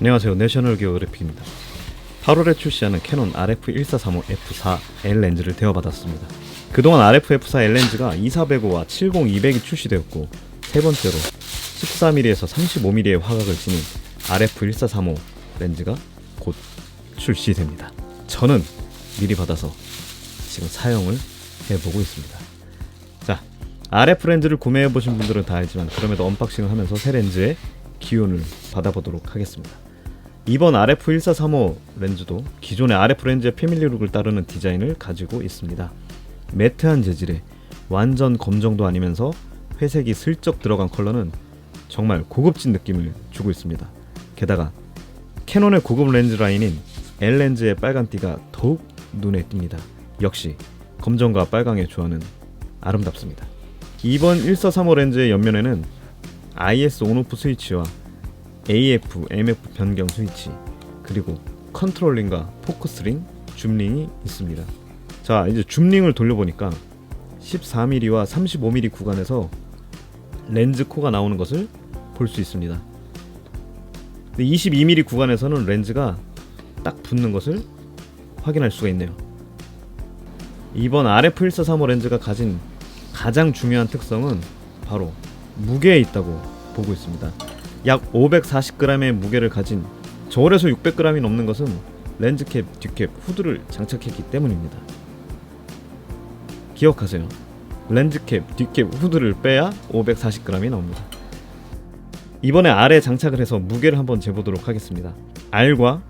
안녕하세요. 내셔널 기어그래픽입니다. 8월에 출시하는 캐논 RF1435 F4L 렌즈를 대여받았습니다. 그동안 RF F4L 렌즈가 2405와 70200이 출시되었고 세 번째로 14mm에서 35mm의 화각을 지닌 RF1435 렌즈가 곧 출시됩니다. 저는 미리 받아서 지금 사용을 해보고 있습니다. 자, RF 렌즈를 구매해 보신 분들은 다 알지만 그럼에도 언박싱을 하면서 새 렌즈의 기운을 받아보도록 하겠습니다. 이번 RF1435 렌즈도 기존의 RF 렌즈의 패밀리룩을 따르는 디자인을 가지고 있습니다. 매트한 재질에 완전 검정도 아니면서 회색이 슬쩍 들어간 컬러는 정말 고급진 느낌을 주고 있습니다. 게다가 캐논의 고급 렌즈 라인인 L 렌즈의 빨간띠가 더욱 눈에 띕니다. 역시 검정과 빨강의 조화는 아름답습니다. 이번 1435 렌즈의 옆면에는 IS 온오프 스위치와 AF, MF 변경 스위치 그리고 컨트롤링과 포커스링, 줌링이 있습니다. 자 이제 줌링을 돌려보니까 14mm와 35mm 구간에서 렌즈 코가 나오는 것을 볼 수 있습니다. 22mm 구간에서는 렌즈가 딱 붙는 것을 확인할 수가 있네요. 이번 RF1435 렌즈가 가진 가장 중요한 특성은 바로 무게에 있다고 보고 있습니다. 약 540g의 무게를 가진 저울에서 600g이 넘는 것은 렌즈캡, 뒷캡, 후드를 장착했기 때문입니다. 기억하세요. 렌즈캡, 뒷캡, 후드를 빼야 540g이 나옵니다. 이번에 R에 장착을 해서 무게를 한번 재보도록 하겠습니다. R과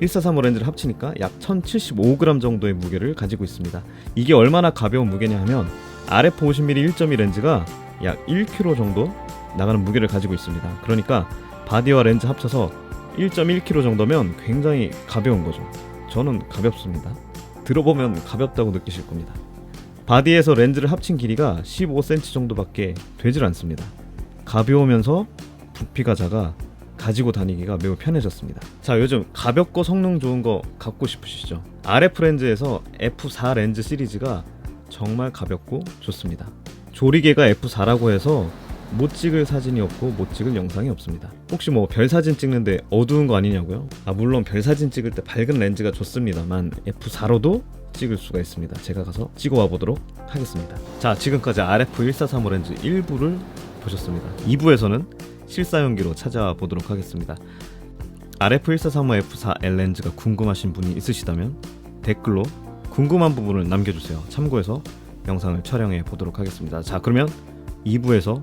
1435 렌즈를 합치니까 약 1075g 정도의 무게를 가지고 있습니다. 이게 얼마나 가벼운 무게냐 하면 RF 50mm 1.2 렌즈가 약 1kg 정도 나가는 무게를 가지고 있습니다. 그러니까 바디와 렌즈 합쳐서 1.1kg 정도면 굉장히 가벼운 거죠. 저는 가볍습니다. 들어보면 가볍다고 느끼실 겁니다. 바디에서 렌즈를 합친 길이가 15cm 정도밖에 되질 않습니다. 가벼우면서 부피가 작아 가지고 다니기가 매우 편해졌습니다. 자, 요즘 가볍고 성능 좋은 거 갖고 싶으시죠? RF 렌즈에서 F4 렌즈 시리즈가 정말 가볍고 좋습니다. 조리개가 F4라고 해서 못 찍을 사진이 없고 못 찍을 영상이 없습니다. 혹시 뭐 별 사진 찍는데 어두운 거 아니냐고요? 아 물론 별 사진 찍을 때 밝은 렌즈가 좋습니다만 F4로도 찍을 수가 있습니다. 제가 가서 찍어와 보도록 하겠습니다. 자 지금까지 RF1435 렌즈 1부를 보셨습니다. 2부에서는 실사용기로 찾아와 보도록 하겠습니다. RF1435 F4L 렌즈가 궁금하신 분이 있으시다면 댓글로 궁금한 부분을 남겨주세요. 참고해서 영상을 촬영해 보도록 하겠습니다. 자, 그러면 2부에서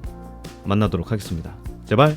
만나도록 하겠습니다. 제발